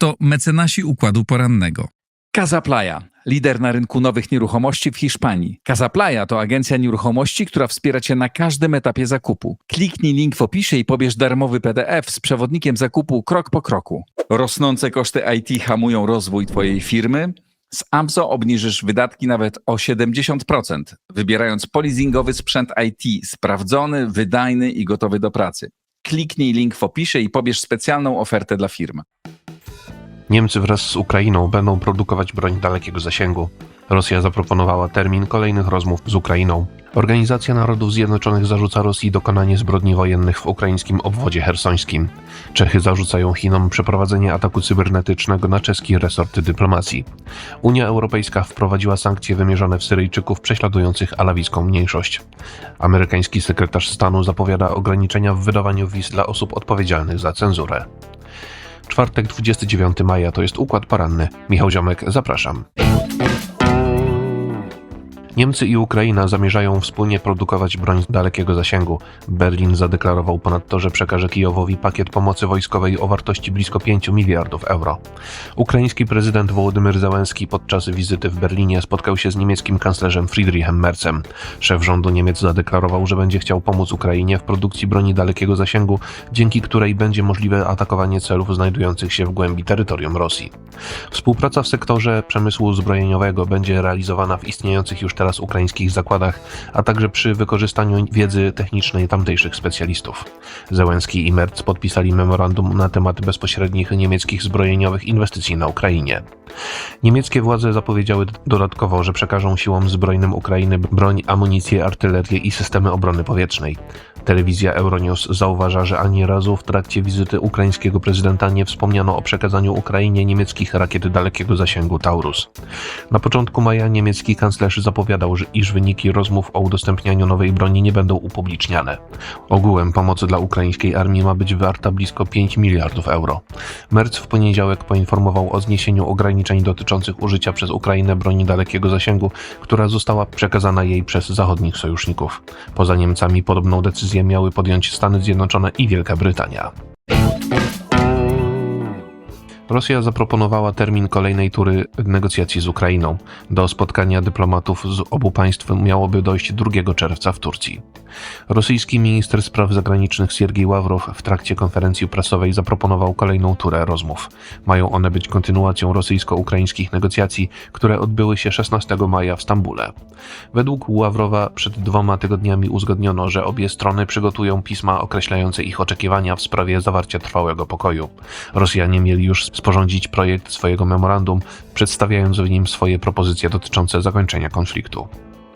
A oto mecenasi układu porannego. Casa Playa, lider na rynku nowych nieruchomości w Hiszpanii. Casa Playa to agencja nieruchomości, która wspiera Cię na każdym etapie zakupu. Kliknij link w opisie i pobierz darmowy PDF z przewodnikiem zakupu krok po kroku. Rosnące koszty IT hamują rozwój Twojej firmy? Z AMZO obniżysz wydatki nawet o 70%, wybierając polizingowy sprzęt IT sprawdzony, wydajny i gotowy do pracy. Kliknij link w opisie i pobierz specjalną ofertę dla firm. Niemcy wraz z Ukrainą będą produkować broń dalekiego zasięgu. Rosja zaproponowała termin kolejnych rozmów z Ukrainą. Organizacja Narodów Zjednoczonych zarzuca Rosji dokonanie zbrodni wojennych w ukraińskim obwodzie hersońskim. Czechy zarzucają Chinom przeprowadzenie ataku cybernetycznego na czeski resort dyplomacji. Unia Europejska wprowadziła sankcje wymierzone w Syryjczyków prześladujących alawiską mniejszość. Amerykański sekretarz stanu zapowiada ograniczenia w wydawaniu wiz dla osób odpowiedzialnych za cenzurę. Czwartek 29 maja to jest układ poranny. Michał Ziomek, zapraszam. Niemcy i Ukraina zamierzają wspólnie produkować broń dalekiego zasięgu. Berlin zadeklarował ponadto, że przekaże Kijowowi pakiet pomocy wojskowej o wartości blisko 5 miliardów euro. Ukraiński prezydent Wołodymyr Zełenski podczas wizyty w Berlinie spotkał się z niemieckim kanclerzem Friedrichem Merzem. Szef rządu Niemiec zadeklarował, że będzie chciał pomóc Ukrainie w produkcji broni dalekiego zasięgu, dzięki której będzie możliwe atakowanie celów znajdujących się w głębi terytorium Rosji. Współpraca w sektorze przemysłu zbrojeniowego będzie realizowana w istniejących już teraz ukraińskich zakładach, a także przy wykorzystaniu wiedzy technicznej tamtejszych specjalistów. Zełenski i Merz podpisali memorandum na temat bezpośrednich niemieckich zbrojeniowych inwestycji na Ukrainie. Niemieckie władze zapowiedziały dodatkowo, że przekażą siłom zbrojnym Ukrainy broń, amunicję, artylerię i systemy obrony powietrznej. Telewizja Euronews zauważa, że ani razu w trakcie wizyty ukraińskiego prezydenta nie wspomniano o przekazaniu Ukrainie niemieckich rakiet dalekiego zasięgu Taurus. Na początku maja niemiecki kanclerz zapowiadał, iż wyniki rozmów o udostępnianiu nowej broni nie będą upubliczniane. Ogółem pomoc dla ukraińskiej armii ma być warta blisko 5 miliardów euro. Merz w poniedziałek poinformował o zniesieniu ograniczeń dotyczących użycia przez Ukrainę broni dalekiego zasięgu, która została przekazana jej przez zachodnich sojuszników. Poza Niemcami podobną decyzję miały podjąć Stany Zjednoczone i Wielka Brytania. Rosja zaproponowała termin kolejnej tury negocjacji z Ukrainą. Do spotkania dyplomatów z obu państw miałoby dojść 2 czerwca w Turcji. Rosyjski minister spraw zagranicznych Siergiej Ławrow w trakcie konferencji prasowej zaproponował kolejną turę rozmów. Mają one być kontynuacją rosyjsko-ukraińskich negocjacji, które odbyły się 16 maja w Stambule. Według Ławrowa przed dwoma tygodniami uzgodniono, że obie strony przygotują pisma określające ich oczekiwania w sprawie zawarcia trwałego pokoju. Rosjanie mieli już sporządzić projekt swojego memorandum, przedstawiając w nim swoje propozycje dotyczące zakończenia konfliktu.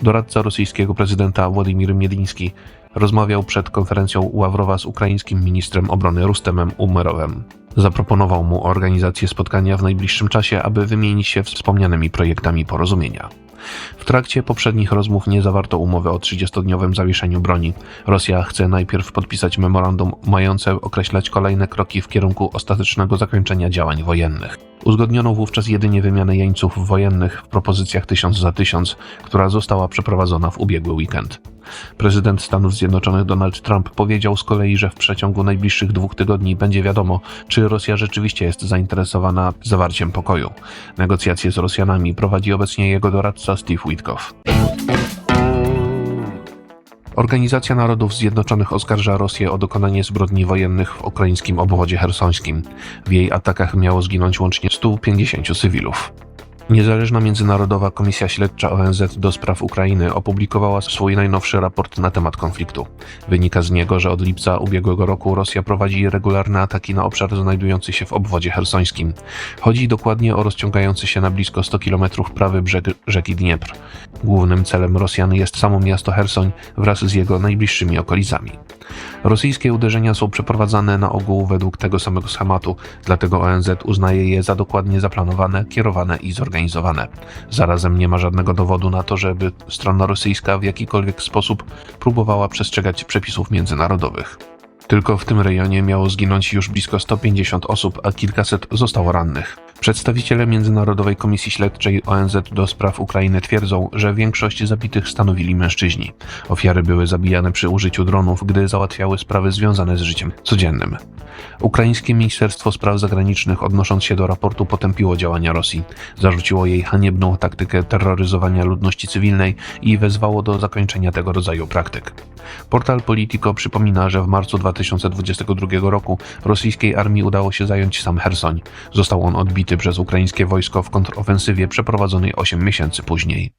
Doradca rosyjskiego prezydenta Władimir Miedliński rozmawiał przed konferencją Ławrowa z ukraińskim ministrem obrony Rustemem Umerowem. Zaproponował mu organizację spotkania w najbliższym czasie, aby wymienić się wspomnianymi projektami porozumienia. W trakcie poprzednich rozmów nie zawarto umowy o 30-dniowym zawieszeniu broni. Rosja chce najpierw podpisać memorandum mające określać kolejne kroki w kierunku ostatecznego zakończenia działań wojennych. Uzgodniono wówczas jedynie wymianę jeńców wojennych w propozycjach 1000 za 1000, która została przeprowadzona w ubiegły weekend. Prezydent Stanów Zjednoczonych Donald Trump powiedział z kolei, że w przeciągu najbliższych dwóch tygodni będzie wiadomo, czy Rosja rzeczywiście jest zainteresowana zawarciem pokoju. Negocjacje z Rosjanami prowadzi obecnie jego doradca Steve Witkow. Organizacja Narodów Zjednoczonych oskarża Rosję o dokonanie zbrodni wojennych w ukraińskim obwodzie hersońskim. W jej atakach miało zginąć łącznie 150 cywilów. Niezależna Międzynarodowa Komisja Śledcza ONZ do spraw Ukrainy opublikowała swój najnowszy raport na temat konfliktu. Wynika z niego, że od lipca ubiegłego roku Rosja prowadzi regularne ataki na obszar znajdujący się w obwodzie hersońskim. Chodzi dokładnie o rozciągający się na blisko 100 km prawy brzeg rzeki Dniepr. Głównym celem Rosjan jest samo miasto Hersoń wraz z jego najbliższymi okolicami. Rosyjskie uderzenia są przeprowadzane na ogół według tego samego schematu, dlatego ONZ uznaje je za dokładnie zaplanowane, kierowane i zorganizowane. Zarazem nie ma żadnego dowodu na to, żeby strona rosyjska w jakikolwiek sposób próbowała przestrzegać przepisów międzynarodowych. Tylko w tym rejonie miało zginąć już blisko 150 osób, a kilkaset zostało rannych. Przedstawiciele Międzynarodowej Komisji Śledczej ONZ do spraw Ukrainy twierdzą, że większość zabitych stanowili mężczyźni. Ofiary były zabijane przy użyciu dronów, gdy załatwiały sprawy związane z życiem codziennym. Ukraińskie Ministerstwo Spraw Zagranicznych, odnosząc się do raportu, potępiło działania Rosji. Zarzuciło jej haniebną taktykę terroryzowania ludności cywilnej i wezwało do zakończenia tego rodzaju praktyk. Portal Politico przypomina, że w marcu 2022 roku rosyjskiej armii udało się zająć sam Hersoń. Został on odbity przez ukraińskie wojsko w kontrofensywie przeprowadzonej 8 miesięcy później.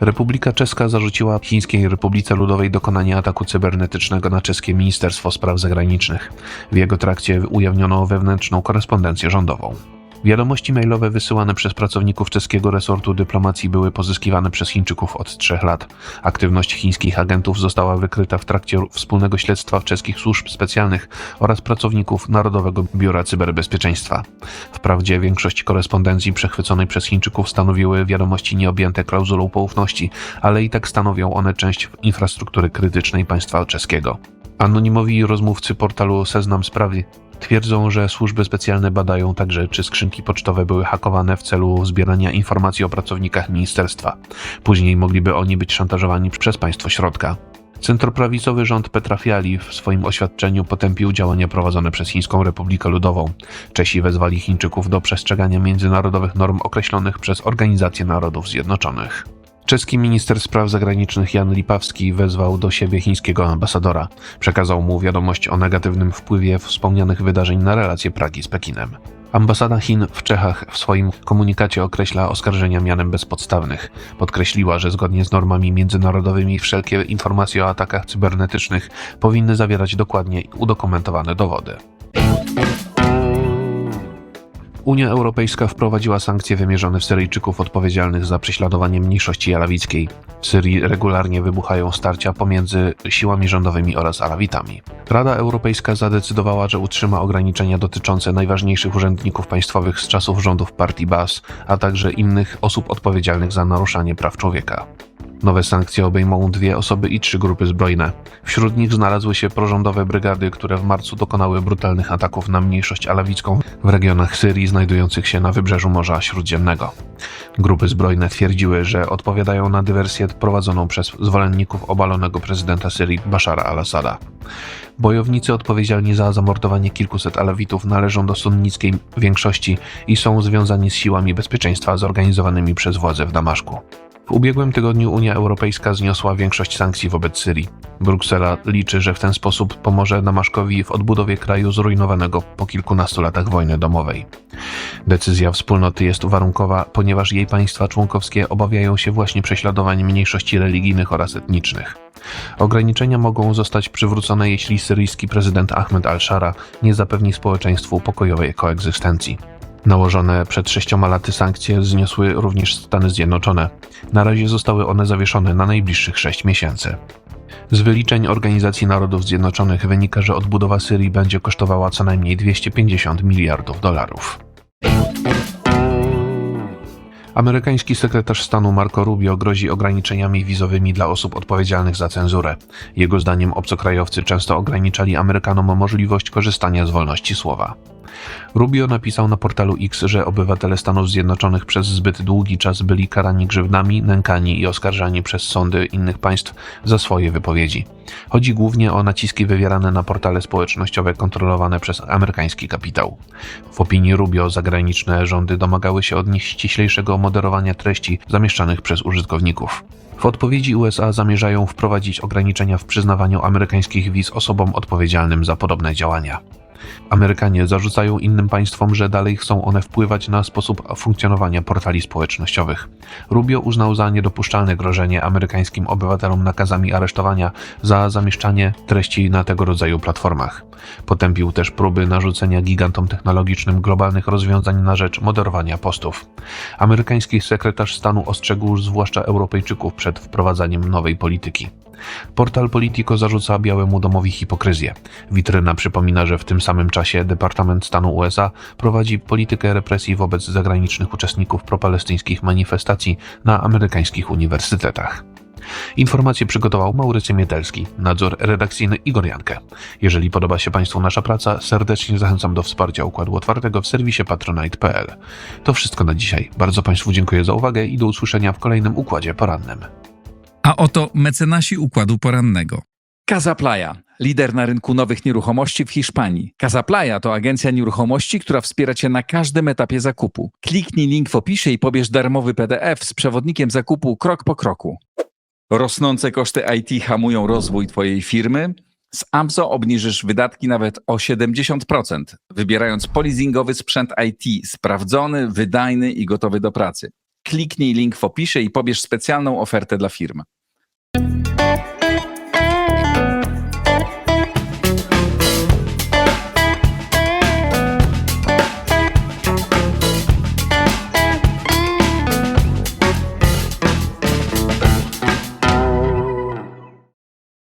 Republika Czeska zarzuciła Chińskiej Republice Ludowej dokonanie ataku cybernetycznego na czeskie Ministerstwo Spraw Zagranicznych. W jego trakcie ujawniono wewnętrzną korespondencję rządową. Wiadomości mailowe wysyłane przez pracowników czeskiego resortu dyplomacji były pozyskiwane przez Chińczyków od trzech lat. Aktywność chińskich agentów została wykryta w trakcie wspólnego śledztwa czeskich służb specjalnych oraz pracowników Narodowego Biura Cyberbezpieczeństwa. Wprawdzie większość korespondencji przechwyconej przez Chińczyków stanowiły wiadomości nieobjęte klauzulą poufności, ale i tak stanowią one część infrastruktury krytycznej państwa czeskiego. Anonimowi rozmówcy portalu Seznam Sprawy twierdzą, że służby specjalne badają także, czy skrzynki pocztowe były hakowane w celu zbierania informacji o pracownikach ministerstwa. Później mogliby oni być szantażowani przez państwo środka. Centroprawicowy rząd Petra Fiali w swoim oświadczeniu potępił działania prowadzone przez Chińską Republikę Ludową. Czesi wezwali Chińczyków do przestrzegania międzynarodowych norm określonych przez Organizację Narodów Zjednoczonych. Czeski minister spraw zagranicznych Jan Lipawski wezwał do siebie chińskiego ambasadora. Przekazał mu wiadomość o negatywnym wpływie wspomnianych wydarzeń na relacje Pragi z Pekinem. Ambasada Chin w Czechach w swoim komunikacie określa oskarżenia mianem bezpodstawnych. Podkreśliła, że zgodnie z normami międzynarodowymi wszelkie informacje o atakach cybernetycznych powinny zawierać dokładnie udokumentowane dowody. Unia Europejska wprowadziła sankcje wymierzone w Syryjczyków odpowiedzialnych za prześladowanie mniejszości alawickiej. W Syrii regularnie wybuchają starcia pomiędzy siłami rządowymi oraz alawitami. Rada Europejska zadecydowała, że utrzyma ograniczenia dotyczące najważniejszych urzędników państwowych z czasów rządów partii Bas, a także innych osób odpowiedzialnych za naruszanie praw człowieka. Nowe sankcje obejmą dwie osoby i trzy grupy zbrojne. Wśród nich znalazły się prorządowe brygady, które w marcu dokonały brutalnych ataków na mniejszość alawicką w regionach Syrii znajdujących się na wybrzeżu Morza Śródziemnego. Grupy zbrojne twierdziły, że odpowiadają na dywersję prowadzoną przez zwolenników obalonego prezydenta Syrii Bashara al-Assada. Bojownicy odpowiedzialni za zamordowanie kilkuset alawitów należą do sunnickiej większości i są związani z siłami bezpieczeństwa zorganizowanymi przez władze w Damaszku. W ubiegłym tygodniu Unia Europejska zniosła większość sankcji wobec Syrii. Bruksela liczy, że w ten sposób pomoże Damaszkowi w odbudowie kraju zrujnowanego po kilkunastu latach wojny domowej. Decyzja wspólnoty jest warunkowa, ponieważ jej państwa członkowskie obawiają się właśnie prześladowań mniejszości religijnych oraz etnicznych. Ograniczenia mogą zostać przywrócone, jeśli syryjski prezydent Ahmed al-Shara nie zapewni społeczeństwu pokojowej koegzystencji. Nałożone przed sześcioma laty sankcje zniosły również Stany Zjednoczone. Na razie zostały one zawieszone na najbliższych sześć miesięcy. Z wyliczeń Organizacji Narodów Zjednoczonych wynika, że odbudowa Syrii będzie kosztowała co najmniej 250 miliardów dolarów. Amerykański sekretarz stanu Marco Rubio grozi ograniczeniami wizowymi dla osób odpowiedzialnych za cenzurę. Jego zdaniem obcokrajowcy często ograniczali Amerykanom możliwość korzystania z wolności słowa. Rubio napisał na portalu X, że obywatele Stanów Zjednoczonych przez zbyt długi czas byli karani grzywnami, nękani i oskarżani przez sądy innych państw za swoje wypowiedzi. Chodzi głównie o naciski wywierane na portale społecznościowe kontrolowane przez amerykański kapitał. W opinii Rubio zagraniczne rządy domagały się od nich ściślejszego moderowania treści zamieszczanych przez użytkowników. W odpowiedzi USA zamierzają wprowadzić ograniczenia w przyznawaniu amerykańskich wiz osobom odpowiedzialnym za podobne działania. Amerykanie zarzucają innym państwom, że dalej chcą one wpływać na sposób funkcjonowania portali społecznościowych. Rubio uznał za niedopuszczalne grożenie amerykańskim obywatelom nakazami aresztowania za zamieszczanie treści na tego rodzaju platformach. Potępił też próby narzucenia gigantom technologicznym globalnych rozwiązań na rzecz moderowania postów. Amerykański sekretarz stanu ostrzegł zwłaszcza Europejczyków przed wprowadzaniem nowej polityki. Portal Politico zarzuca Białemu Domowi hipokryzję. Witryna przypomina, że w tym samym czasie Departament Stanu USA prowadzi politykę represji wobec zagranicznych uczestników propalestyńskich manifestacji na amerykańskich uniwersytetach. Informacje przygotował Maurycy Mietelski, nadzór redakcyjny Igor Jankę. Jeżeli podoba się Państwu nasza praca, serdecznie zachęcam do wsparcia Układu Otwartego w serwisie patronite.pl. To wszystko na dzisiaj. Bardzo Państwu dziękuję za uwagę i do usłyszenia w kolejnym Układzie Porannym. A oto mecenasi układu porannego. Casa Playa, lider na rynku nowych nieruchomości w Hiszpanii. Casa Playa to agencja nieruchomości, która wspiera Cię na każdym etapie zakupu. Kliknij link w opisie i pobierz darmowy PDF z przewodnikiem zakupu krok po kroku. Rosnące koszty IT hamują rozwój Twojej firmy? Z AMZO obniżysz wydatki nawet o 70%, wybierając polizingowy sprzęt IT sprawdzony, wydajny i gotowy do pracy. Kliknij link w opisie i pobierz specjalną ofertę dla firm.